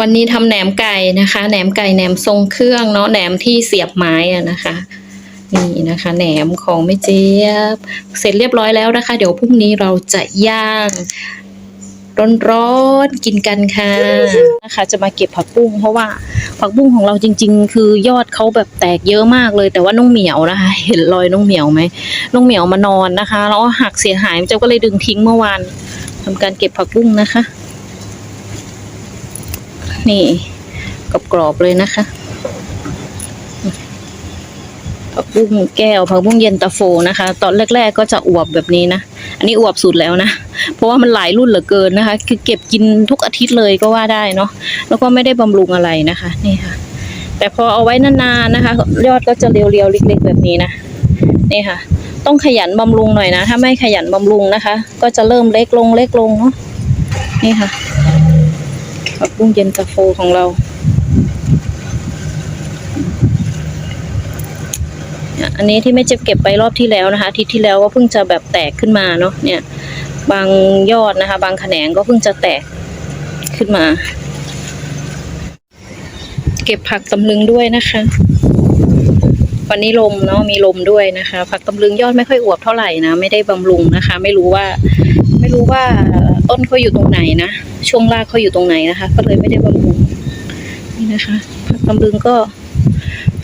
วันนี้ทำแหนมไก่นะคะ แหนมไก่แหนมทรงเครื่องเนาะแหนมที่เสียบไม้อะนะคะนี่นะคะแหนมของแม่เจี๊ยบ เสร็จเรียบร้อยแล้วนะคะ เดี๋ยวพรุ่งนี้เราจะย่างร้อนๆกินกันค่ะนะคะ จะมาเก็บผักบุ้งเพราะว่าผักบุ้งของเราจริง ๆ คือยอดเขาแบบแตกเยอะมากเลย แต่ว่าน้องเหมียวนะคะ เห็นรอยน้องเหมียวไหมน้องเหมียวมานอนนะคะแล้วหักเสียหายเจ้าก็เลยดึงทิ้งเมื่อวานทำการเก็บผักบุ้งนะคะ นี่กรอบๆเลยนะคะผักบุ้งแก้วผักบุ้งเย็นตาโฟนะคะ ตอนแรก ๆ ก็จะอวบแบบนี้นะ อันนี้อวบสุดแล้วนะ เพราะว่ามันหลายรุ่นเหลือเกินนะคะ คือเก็บกินทุกอาทิตย์เลยก็ว่าได้เนาะแล้วก็ไม่ได้บำรุงอะไรนะคะนี่ค่ะ แต่พอเอาไว้นานๆนะคะ ยอดก็จะเรียวๆเล็กๆแบบนี้นะนี่ค่ะ ต้องขยันบำรุงหน่อยนะ ถ้าไม่ขยันบำรุงนะคะ ก็จะเริ่มเล็กลงเล็กลงเนาะนี่ค่ะ ผักบุ้งเย็นตาโฟของเราเนี่ยอันนี้ที่แม่เจ็บเก็บไปรอบที่แล้วนะคะอาทิตย์ที่แล้วก็เพิ่งจะแบบแตกขึ้นมาเนาะเนี่ย บางยอดนะคะ บางแขนงก็เพิ่งจะแตกขึ้นมา เก็บผักตำลึงด้วยนะคะ วันนี้ลมเนาะมีลมด้วยนะคะ ผักตำลึงยอดไม่ค่อยอวบเท่าไหร่นะไม่ได้บำรุงนะคะ ไม่รู้ว่า ไม่รู้ว่า ต้นเขาอยู่ตรงไหนนะช่วงรากเขาอยู่ตรงไหนนะคะ ก็เลยไม่ได้บำรุงนี่นะคะผักตำลึงก็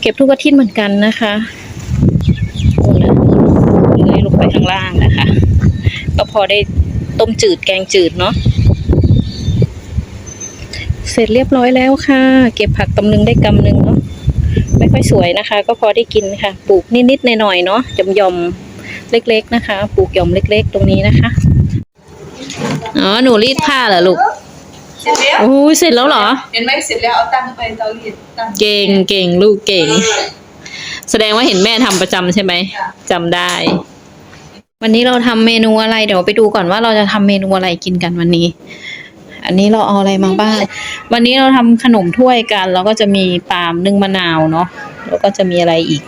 เก็บทุกอาทิตย์เหมือนกันนะคะโอ้นะเลยลงไปข้างล่างนะคะ ก็พอได้ต้มจืดแกงจืดเนาะเสร็จเรียบร้อยแล้วค่ะ เก็บผักตำลึงได้กำหนึ่งเนาะไม่ค่อยสวยนะคะ ก็พอได้กินค่ะ ปลูกนิดๆหน่อยๆเนาะหย่อมๆเล็ก ๆ นะคะ ปลูกหย่อมเล็ก ๆ ตรงนี้นะคะ อ๋อ หนูรีดผ้าเหรอลูกเสร็จแล้วโอ้ยเสร็จแล้วเหรอ เห็นไหมเสร็จแล้วเอาตั้งไปเตารีดตั้งเก่งเก่งลูกเก่ง แสดงว่าเห็นแม่ทำประจำใช่ไหมจำได้ วันนี้เราทำเมนูอะไรเดี๋ยวไปดูก่อนว่าเราจะทำเมนูอะไรกินกันวันนี้ อันนี้เราเอาอะไรมาบ้าง วันนี้เราทำขนมถ้วยกันแล้วก็จะมีปาล์มนึ่งมะนาวเนาะแล้วก็จะมีอะไรอีก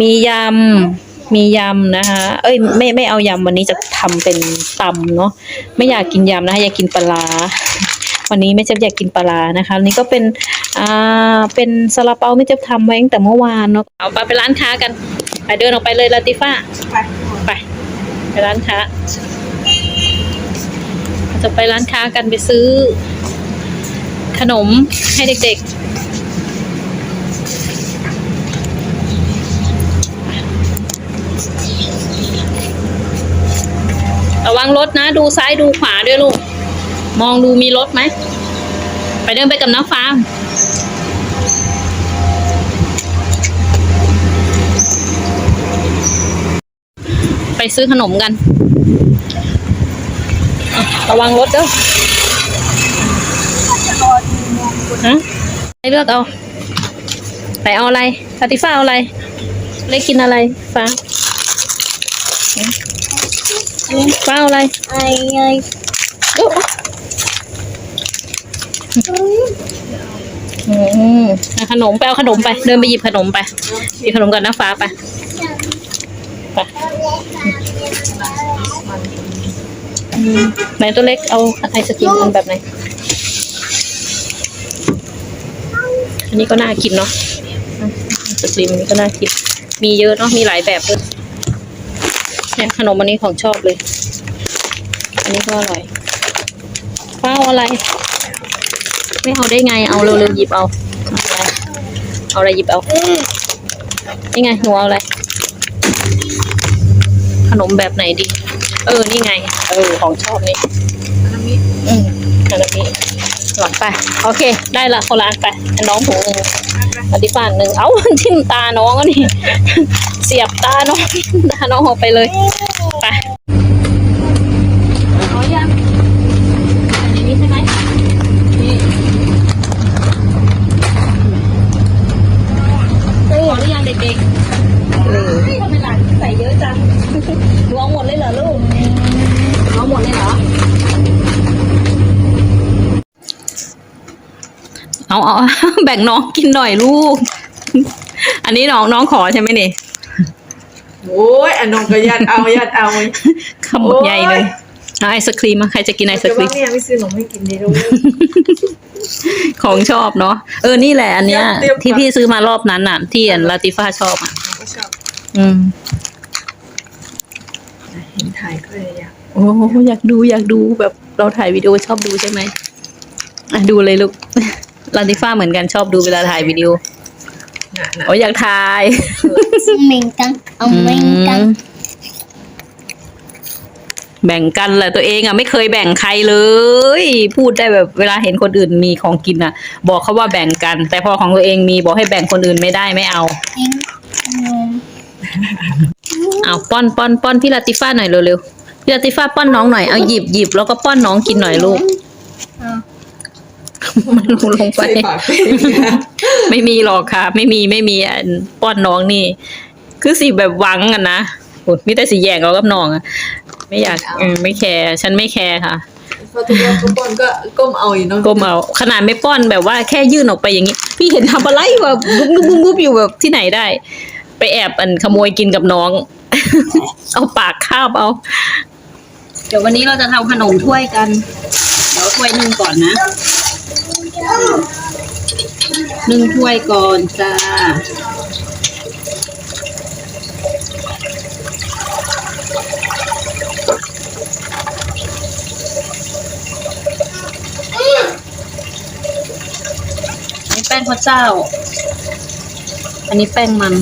มียำ มียำนะคะ เอ้ยไม่ไม่เอายำวันนี้จะทำเป็นตำเนาะไม่อยากกินยำนะคะอยากกินปลาร้าวันนี้แม่เจ็บอยากกินปลาร้านะคะอันนี่ก็เป็นอ่าเป็นซาลาเปาแม่เจ็บทำไว้ตั้งแต่เมื่อวานเนาะเอาไปไปร้านค้ากันไปเดินออกไปเลยลาติฟ้าไปไปไปร้านค้าจะไปร้านค้ากันไปซื้อขนมให้เด็กๆ วังรถนะ ดูซ้ายดูขวาด้วยลูก มองดูมีรถไหม ไปเดินไปกับน้ำฟ้าไปซื้อขนมกัน ระวังรถเด้อฮะให้เลือกเอาไปเอาอะไรปาติฟ้าเอาอะไร เล็กกินอะไร ฟ้า เอาอะไรไอ้ไอ้โอ้อืมเอาขนมไปเอาขนมไป เดินไปหยิบขนมไปหยิบขนมกับน้าฟ้าไปไปอืมไหนตัวเล็กเอาไอศกรีมอันแบบไหนอันนี้ก็น่ากินเนาะอืมไอศกรีมอันนี้ก็น่ากิน มีเยอะเนาะมีหลายแบบด้วย เนี่ยขนมอันนี้ของชอบเลย อันนี้ก็อร่อยฟ้าเอาอะไร ไม่เอาได้ไง เอาเร็วๆหยิบเอาเอาอะไรเอาอะไรหยิบเอานี่ไงหนูเอาอะไร ขนมแบบไหนดี เออ นี่ไง เออ ของชอบนี่อันนี้อืมอันนี้หลังไป โอเค ได้ละคนละอันไปให้น้องถุงหนึ่ งปฏิฟานหนึ่งเอ้าทิ่มตาน้องก็นี่ เสียบตาน้องตาน้องออกไปเลย ไปเอายังอันนี้ใช่ไหมนี่พอหรือยังเด็กๆเลยทำไมหลานใส่เยอะจังหนูเอาหมดเลยเหรอลูกเอาหมดเลยเหรอ เอาเอาแบ่งน้องกินหน่อยลูก อันนี้น้องน้องขอใช่ไหมนี่โอ้ยอันนงก็ยัดเอายัดเอาคำหมดใหญ่เลยเอาไอศครีมมาใครจะกินไอศแต่ครีว่ามแม่ไม่ซื้อหนมให้กินเลยลูกของชอบเนาะเออนี่แหละอันเนี้ยเตรียมที่พี่ซื้อมารอบนั้นน่ะ ที่อันลาติฟ้าชอบอะก็ชอบอืมเห็นถ่ายก็เลยอยากโอ้อยากดูอยากดูแบบเราถ่ายวิดีโอชอบดูใช่ไหมอะดูเลยลูก ลาติฟ้าเหมือนกันชอบดูเวลาถ่ายวิดีโอหนาหนาโอ้อยากถ่าย เหมือนกันเอาเหมือนกันอืมแบ่งกันแหละตัวเองอะไม่เคยแบ่งใครเลย พูดได้แบบเวลาเห็นคนอื่นมีของกินอะ บอกเขาว่าแบ่งกัน แต่พอของตัวเองมีบอกให้แบ่งคนอื่นไม่ได้ไม่เอา เองนมเอาป้อนป้อนป้อนพี่ลาติฟ้าหน่อยเร็วๆพี่ลาติฟ้าป้อนน้องหน่อยเอาหยิบหยิบแล้วก็ป้อนน้องกินหน่อยลูกเอา มันลงลงไป ใส่ปากเป็นไม่มีหรอกค่ะ ไม่มีไม่มีอันป้อนน้องนี่ คือสีแบบหวังกันนะโอ้มีแต่สีแยกเรากับน้องอะไม่อยากเออไม่แคร์ฉันไม่แคร์ค่ะ พอทุกคนทุกคนก็ก้มเอาอยู่เนาะก้มเอาขนาดไม่ป้อนแบบว่าแค่ยื่นออกไปอย่างนี้ พี่เห็นทำอะไรแบบบุบบุบบุบบุบอยู่แบบที่ไหนได้ ไปแอบอันขโมยกินกับน้อง เอาปากคาบเอา เดี๋ยววันนี้เราจะทำขนมถ้วยกัน เดี๋ยวถ้วยหนึ่งก่อนนะห นึ่งถ้วยก่อนจ้านี่แป้งข้าวเจ้า อันนี้แป้งมัน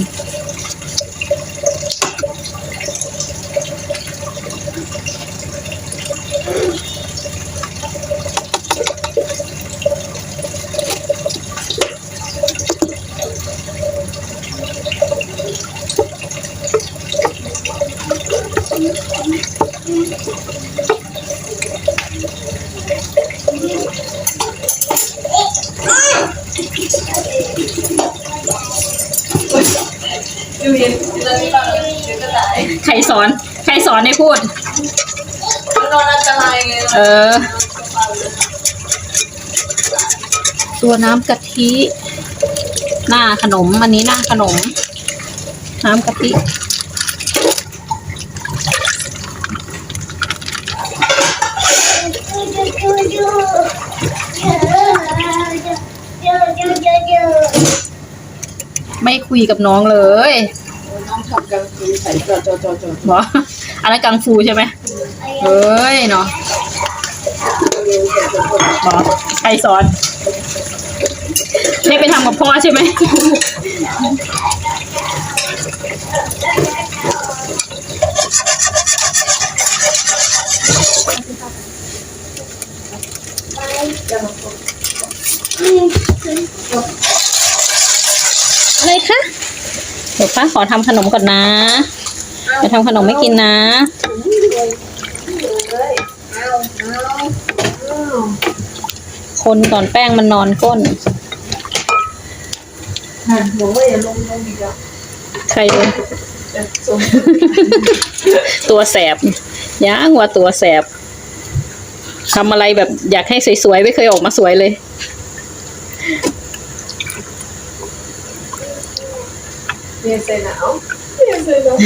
อยู่เย็นจะไม่ฟังเดี๋ยวจะตายใครสอน ใครสอนให้พูด มันนอนอันตรายไงเออ ตัวน้ำกะทิ หน้าขนม อันนี้หน้าขนม น้ำกะทิ ไม่ คุยกับน้องเลยน้องทำกันคือใส่จอจอจอจอหรออันนั้นกังฟูใช่ไหมเฮ้ยเนาะหรอใครสอนให้ไปทำกับพ่อใช่ไหมอะไรคะ เดี๋ยวป้าขอทำขนมก่อนนะเดี๋ยวทำขนมไม่กินนะคนก่อนแป้งมันนอนก้นใครเลยตัวแสบย่างว่าตัวแสบทำอะไรแบบอยากให้สวยๆ ไม่เคยออกมาสวยเลย เบียร์ใส่หนาวเบียร์ใส่หนาว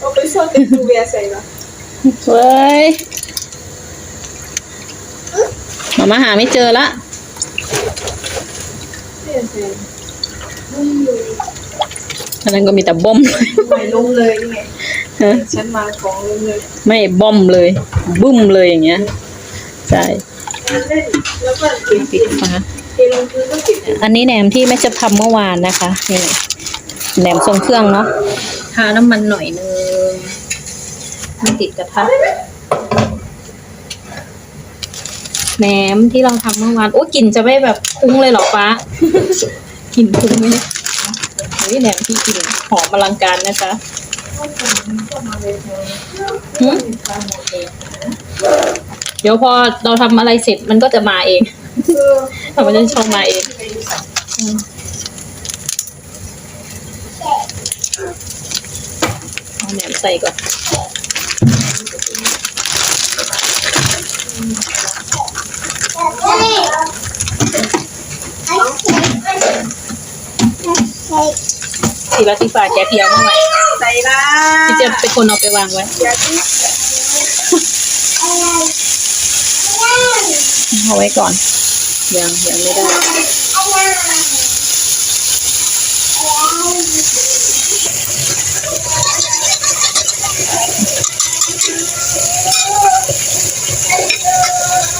เอาไปซ่อนติดดูเบียร์ใส่หนาวเว้ยมามาหาไม่เจอละเบียร์ใส่อันนั้นก็มีแต่บ้อม ไม่ลงเลยนี่ไงฮะฉันมาของลงเลยไม่บ้อมเลยบึ้มเลยอย่างเงี้ย ใช่เล่นแล้วก็ติดปิดฟ้า เทลงพื้นก็ติด อันนี้แหนมที่แม่จะทำเมื่อวานนะคะนี่ แหนมทรงเครื่องเนาะทาน้ำมันหน่อยนึงไม่ติดกระทะแหนมที่เราทำเมื่อวานโอ้กลิ่นจะไม่แบบคุ้งเลยเหรอฟ้ากลิ่นคุ้งไหมเนี่ยเฮ้ยแหนมที่กลิ่นหอมอลังการนะจ๊ะหึเดี๋ยวพอเราทำอะไรเสร็จมันก็จะมาเองแต่มันจะชอบมาเอง เอา แหนมใส่ก่อนทีละที่ฝาแกะเพียวมื่อไหร่ใส่ละที่จะเป็นคนเอาไปวางไว้อย่าที่เอาไว้ก่อน ยังยังไม่ได้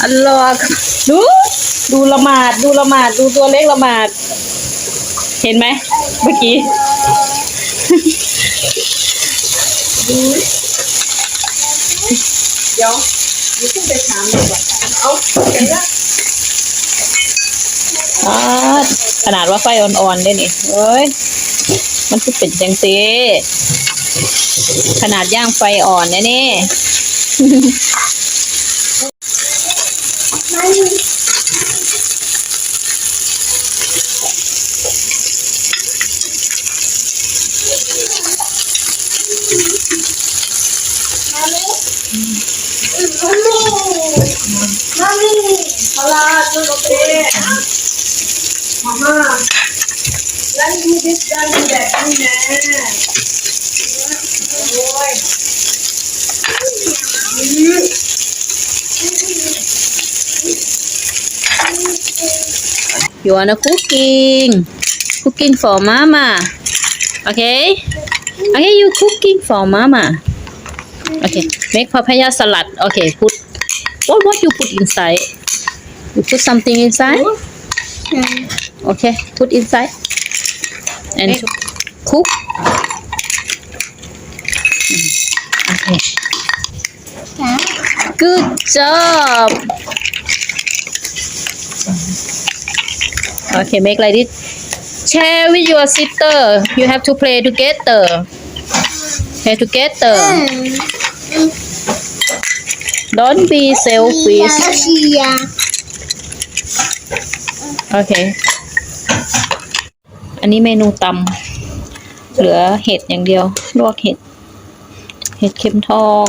อันลอกดู ดูละหมาด ดูละหมาด ดูตัวเล็กละหมาด เห็นไหม เมื่อกี้ เดี๋ยวมีขึ้นไปถามดีกว่าเอาเห็นล้วอ่าขนาดว่าไฟอ่อนๆได้นี่เอ้ย มันคือเป็นจังซีขนาดย่างไฟอ่อนนะนี่ พลาจุ โอเคมาม่าแล้วนี่ดิสดันแบบนี้นะโอ้ย You wanna cooking cooking for mama okay okay you cooking for mama okay make papaya salad okay put what what you put inside you put something inside okay put inside and cook okay good job Okay, make like this. Share with your sister. You have to play together. Play together. Hmm. Don't be selfish. โอเค อันนี้เมนูตำเหลือเห็ดอย่างเดียว ลวกเห็ด เห็ดเข็มทอง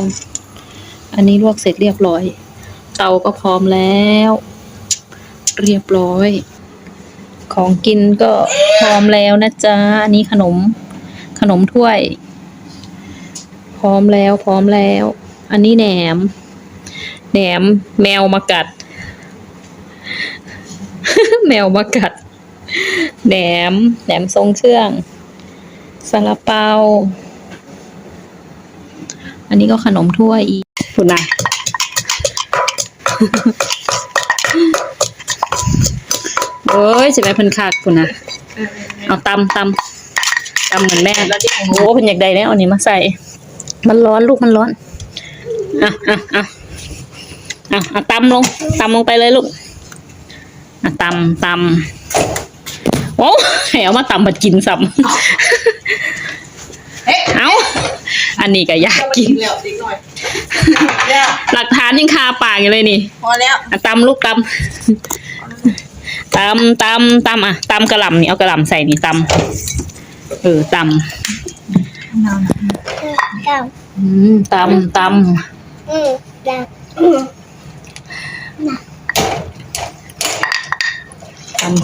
อันนี้ลวกเสร็จเรียบร้อย เตาก็พร้อมแล้ว เรียบร้อย ของกินก็พร้อมแล้วนะจ๊ะ อันนี้ขนม ขนมถ้วย พร้อมแล้ว พร้อมแล้ว อันนี้แหนม แหนมแมวมากัด แมวมากัด แหนม แหนมทรงเครื่องซาลาเปา อันนี้ก็ขนมถ้วยอีกคุณนะโอ้ยจะไปเพิ่นคักคุณนะเอาตำตำตำเหมือนแม่โอ้เพิ่นอยากได้แล้วเอานี้มาใส่ มันร้อนลูกมันร้อนอะอะอะอะอะตำลงตำลงไปเลยลูกอะ ตำตำโอ้ให้เอามาตำมากินซ้ำเอาอันนี้ก็อยากกินเหลียวอีกหน่อยแล้วหลักฐานยังคาปากอยู่เลยนี่พอแล้วอะตำลูกตำตำตำตำอะตำกระหล่ำนี่เอากระหล่ำใส่นี่ตำเออตเก้าำอืมตำตอืมดังำตำ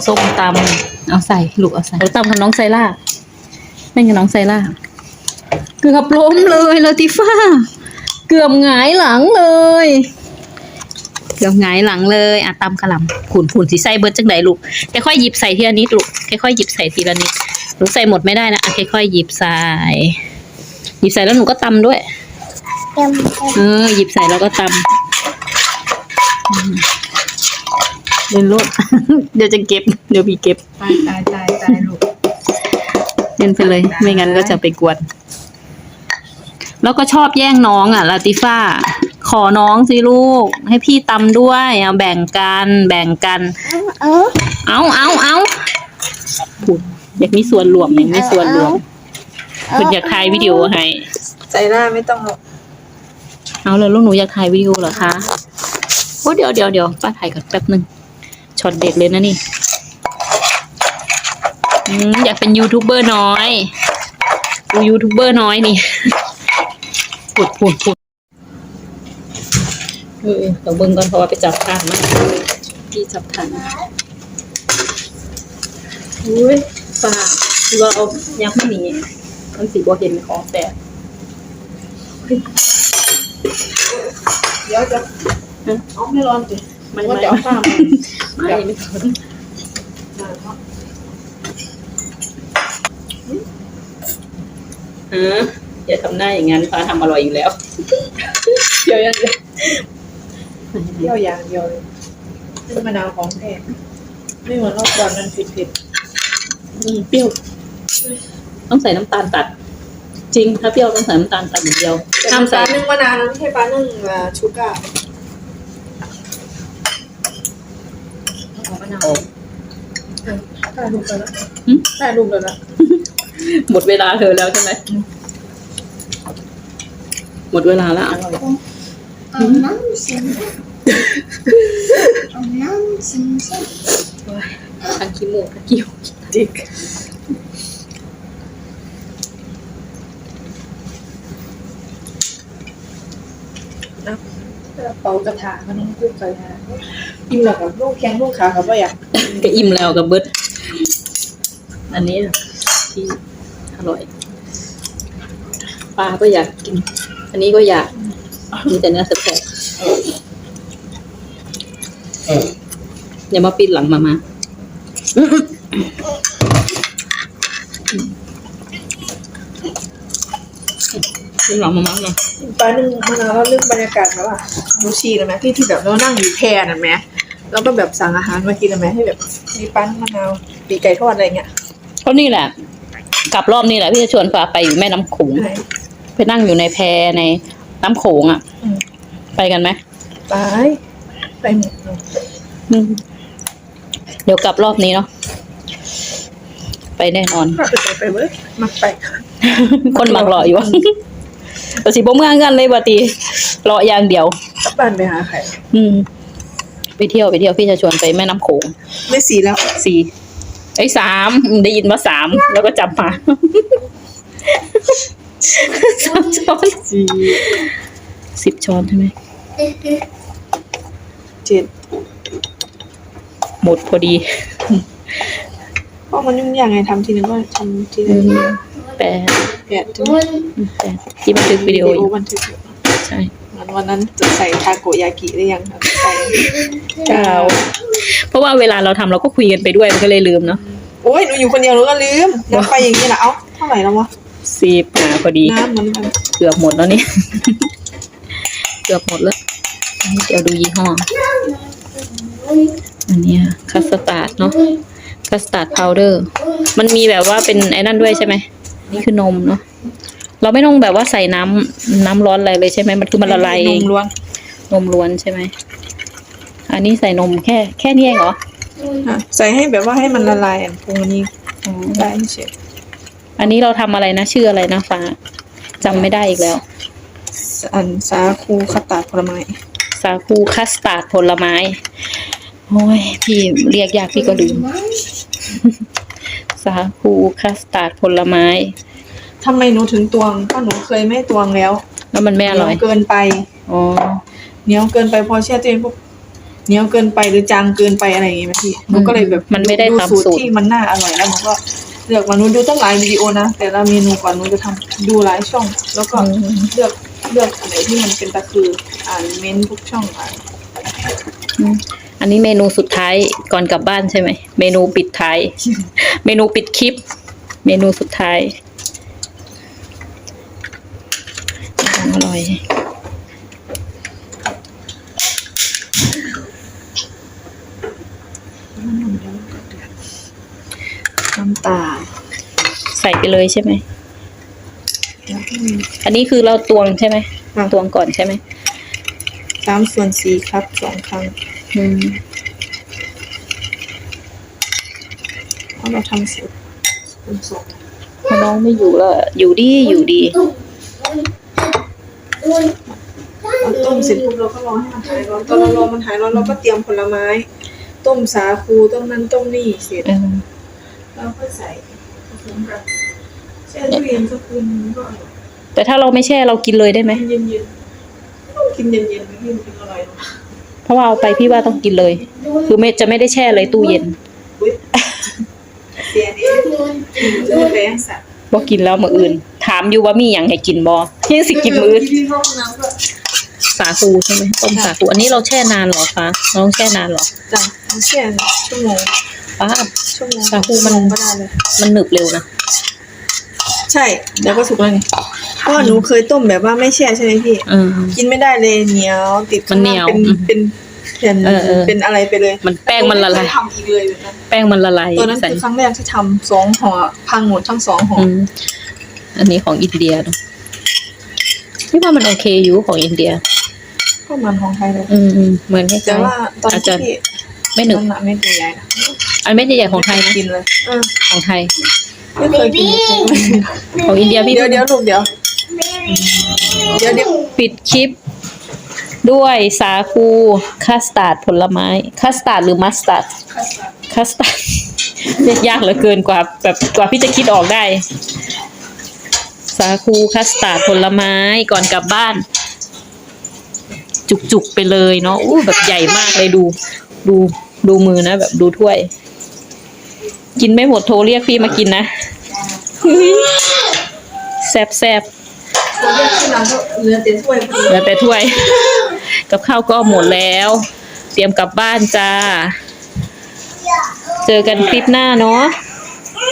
ส้มตำเอาใส่ลูกเอาใส่เอาตำกับน้องไซล่าแม่งกับน้องไซล่าเกือบล้มเลยลาติฟ้า เกือบหงายหลังเลย เกือบหงายหลังเลยอะตำกระหล่ำขุนขุนสีใส่เบิร์ดจังไดลูกค่อยๆหยิบใส่ทีละนิดลูกค่อยๆหยิบใส่ทีละนิดหนูใส่หมดไม่ได้นะอะค่อยๆหยิบใส่หยิบใส่แล้วหนูก็ตำด้วยเต็มเออหยิบใส่แล้วก็ตำอืม เดินรถ เดี๋ยวจะเก็บ เดี๋ยวพี่เก็บ ตายตายตายตายลูกเดินไปเลย ไม่งั้นก็จะไปกวน แล้วก็ชอบแย่งน้องอะ ลาติฟ้าขอน้องสิลูก ให้พี่ตำด้วยเอาแบ่งกัน แบ่งกันเออเอาเอาเอาพูดอยากมีส่วนรวมอยากมีส่วนรวมคุณอยากถ่ายวิดีโอให้ ใจหน้าไม่ต้องหรอกเอาเลยลูกหนูอยากถ่ายวิดีโอเหรอคะ โอ้เดี๋ยวเดี๋ยวเดี๋ยวป้าถ่ายก่อนแป๊บหนึ่ง ช็อตเด็ดเลยนะนี่อืมอยากเป็นยูทูบเบอร์น้อยดูยูทูบเบอร์น้อยนี่ปุดปุดปุดเออเดี๋ยวเบิ้งก่อนเพราะว่าไปจับทานมาพี่จับทานอุ้ยป้าคือว่าเอายักษ์ไม่หนีมันสีบัเห็นของแต่เดี๋ยวจะเอาไม่ร้อนสิ มันว่าจะเอาผ้ามาไม่ไม่ทนเอออย่าทำหน้าอย่างนั้นฟ้าทำอร่อยอยู่แล้วเดี๋ยวยังเที่ยวอย่างเดียวเลยนี่มะนาวของแท้ไม่เหมือนรอบก่อนมันผิดผิดอืมเปรี้ยว ต้องใส่น้ำตาลตัด จริง ถ้าเปรี้ยวต้องใส่น้ำตาลตัดอย่างเดียวๆห้ามปลาใส่นึ่งมะนาวนะไม่ใช่ปลานึ่งอ่าชูก้าข องมะนาวได้รูปแล้วนะได้รูปแล้วนะหมดเวลาเธอแล้วใช่ไหมหมดเวลาแล้วเอาน้ำสิงเอาน้ำสิงสิทั้งขี้มูกทั้งกิ้วจิกนะเป่ากระถางมันต้องคู่กันนะ อิ่มแล้วกับลูกแข้งลูกขาครับว่าอยากก็อิ่มแล้วกับเบิร์ดอันนี้ที่อร่อยปลาก็อยากกิน อันนี้ก็อยากมีแต่เนื้อสแต็กอย่ามาปิดหลังมามาปิดหลังมามาเลยปลาหนึ่งมะนาวแล้วเลือกบรรยากาศแล้วอะมูชีนะแม่ที่ที่แบบเรานั่งอยู่แพร่นะแม่ แล้วก็แบบสั่งอาหารมากินนะแม่ให้แบบมีปลาหนึ่งมะนาวปีกไก่ทอดอะไรเงี้ยเพราะนี่แหละ กลับรอบนี้แหละพี่จะชวนฟ้าไปอยู่แม่น้ำโขงไหนไปนั่งอยู่ในแพในน้ำโขงอะอืมไปกันไหมไปไปหมดเลยอืมเดี๋ยวกลับรอบนี้เนาะไปแน่นอนไปไปไปเว้ยมักไปคนมักรออยู่แต่สิบ่เมื่อกันเลยบัตีรออย่างเดียว กลับบ้านไปหาใครอืม ไปเที่ยวไปเที่ยวพี่จะชวนไปแม่น้ำโขงไม่สีแล้วสี่ไอ้ยสามอืมได้ยินว่าสามแล้วก็จับมาสามช้อนสีสิบช้อนใช่ไหมเจ็ดหมดพอดีเพราะมันยุ่งยากไงทำทีนึงก็ทำทีอืนึงมแปดแปดถึงแปดที่บันทึกวิดีโออยู่บันทึกอยู่ใช่วันวันนั้นจะใส่ทาโกยากิได้ยังครับใส่ เก้าเพราะว่าเวลาเราทำเราก็คุยกันไปด้วยมันก็เลยลืมเนาะโอ้ยหนูอยู่คนเดียวหนูก็ลืมนับไปอย่างนี้แหละเอ้าเท่าไหร่แล้ววะสิบหาพอดี น้ำเหมือนกันเกือบหมดแล้วนี่เกือบหมดแล้วอันนี้เดี๋ยวดูยี่ห้อ อันเนี้คัสตาร์ดเนาะ คัสตาร์ดพาวเดอร์ มันมีแบบว่าเป็นไอ้นั่นด้วยใช่ไหม นี่คือนมเนาะ เราไม่ต้องแบบว่าใส่น้ำน้ำร้อนอะไรเลยใช่ไหม มันคือมันละลายเองนมล้วน นมล้วนใช่ไหม อันนี้ใส่นมแค่แค่นี้เองเหรออะใส่ให้แบบว่าให้มันละลายอะปรุงอันนี้อ๋อได้เฉยอันนี้เราทำอะไรนะ ชื่ออะไรนะฟ้าจำไม่ได้อีกแล้ว อันสาคูคัตตาร์ดผลไม้สาคูคัสตาร์ดผลไม้ โอ้ย พี่เรียกยากพี่ก็ลืม สาคูคัสตาร์ดผลไม้ ทำไมหนูถึงตวงเพราะหนูเคยไม่ตวงแล้วแล้วมันไม่อร่อย เหนีวเกินไปอ๋อ เหนียวเกินไปพอแช่ตู้เย็นปุ๊บ เหนียวเกินไปหรือจางเกินไปอะไรอย่างงี้ไหมพี่หนูก็เลยแบบมันไม่ได้ตามสูสูตตรรที่มันน่าอร่อยแล้วหนูก็เลือกมาหนูดูตั้งหลายวิดีโอนะแต่ละเมนูก่อนหนูจะทำดูหลายช่อง แล้วก็อืมเลือกเลือกอันไหนที่มันเป็นตะคืออ่านเม้นทุกช่องอ่านอืมอันนี้เมนูสุดท้ายก่อนกลับบ้านใช่ไหมเมนูปิดท้าย เมนูปิดคลิป เมนูสุดท้ายของอร่อย ตาลใส่ไปเลยใช่ไหม แล้วก็มี อันนี้คือเราตวงใช่ไหมค่ะ ตวงก่อนใช่ไหมสามส่วนสี่ครับสองครั้งอืมเพราะเราทำสูตรเป็นสองเพราะน้องไม่อยู่แล้วอะอยู่ดีอยู่ดีเราต้มเสร็จปุ๊บเราก็รอให้มันหายร้อนตอนเรารอมันหายร้อนเราก็เตรียมผลไม้ ต้มสาคูต้มนั้นต้มนี่เสร็จ เออ แล้วก็ใส่ผสมกับแช่ตู้เย็นสักคืนนึงก็อร่อยแต่ถ้าเราไม่แช่เรากินเลยได้ไหมเย็นเย็นๆต้องกินเย็นเย็นๆไม่กินกินอร่อยเนอะเพราะว่าเอาไปพี่ว่าต้องกินเลย คือไม่จะไม่ได้แช่เลยตู้เย็นอุ๊ยเสียนี้จะไม่แพ้สัตว์บ่กินแล้วมื้ออื่น ถามอยู่ว่ามีหยังให้กินบ่ยังสิกินมื้ออื่นที่เข้าห้องน้ำก็สาคูใช่ไหมต้มสาคูอันนี้เราแช่นานเหรอคะเราต้องแช่นานเหรอจังเอาแช่ชั่วโมง ป้าบชั่วโมงสาคูมันก็ได้เลย มันหนึบเร็วนะ ใช่ แล้วก็สุกแล้วนี่เพราะว่าหนูเคยต้มแบบว่าไม่แช่ใช่ไหมพี่เออกินไม่ได้เลยเหนียว ติดมันเหนียวเป็นอืมเป็นแผ่นเออเออ เป็นอะไรไปเลยมันแป้งมันละลาย ไเคทำอีกเลยแบบนั้นแป้งมันละลายตอนนั้นใส่คือครั้งแรกที่ทำสองห่อพังหมดทั้งสองห่ออือมอันนี้ของอินเดียเนอะพี่ว่ามันโอเคอยู่ของอินเดีย ก็มันของไทยเลย อืมอืมเหมือนคล้ายๆแต่ว่าตอนอาจจะที่ไม่หนึบ มันหนาไม่ใหญ่ๆนะ อันเม็ดใหญ่ๆของไทยนะกินเลยเออของไทย ไม่เคยกินเลยของอินเดียพี่เดี๋ยวเดี๋ยวลูกเดี๋ยวเดี๋ยวเดี๋ยวปิดคลิป ด้วยสาคูคัสตาร์ดผลไม้คัสตาร์ดหรือมัสตาร์ดคัสตาร์ดเรียกยากเหลือเกินกว่าแบบกว่าพี่จะคิดออกได้ สาคูคัสตาร์ดผลไม้ก่อนกลับบ้าน จุกๆไปเลยเนาะอู้แบบใหญ่มากเลยดู ดูดูมือนะแบบดูถ้วย กินไม่หมดโทรเรียกพี่มากินนะแซบแซบตัวเลือกที่ร้านก็เหลือแต่ถ้วยพอดีเหลือแต่ถ้วย กับข้าวก็หมดแล้ว เตรียมกลับบ้านจ้า เจอกันคลิปหน้าเนาะ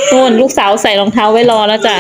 โน่นลูกสาวใส่รองเท้าไว้รอแล้วจ้ะ